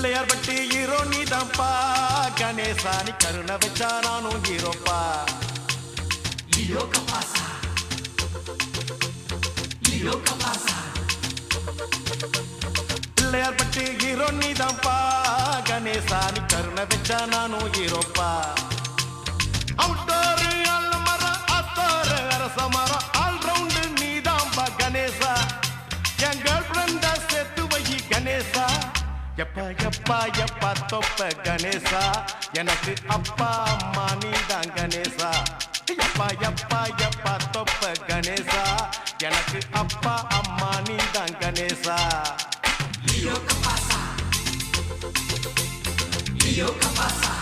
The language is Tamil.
பிள்ளையார் பட்டி ஹீரோ நீதான்ப்பா கணேசா நீ கருணை வச்சா நானும் ஹீரோப்பா pasa? Lio que pasa? Pillaiyar பட்டி ஹீரோ நீதான்ப்பா கணேசா நீ கருணை வச்சா நானும் ஹீரோப்பா அவுட்டோரு எப்பா எப்பா எப்பா தொப்ப கணேசா எனக்கு அப்பா அம்மா நீதான் கணேசா எப்பா எப்பா எப்பா தொப்ப கணேசா எனக்கு அப்பா அம்மா நீதான் Ganesha Lio que pasa? Lio que pasa?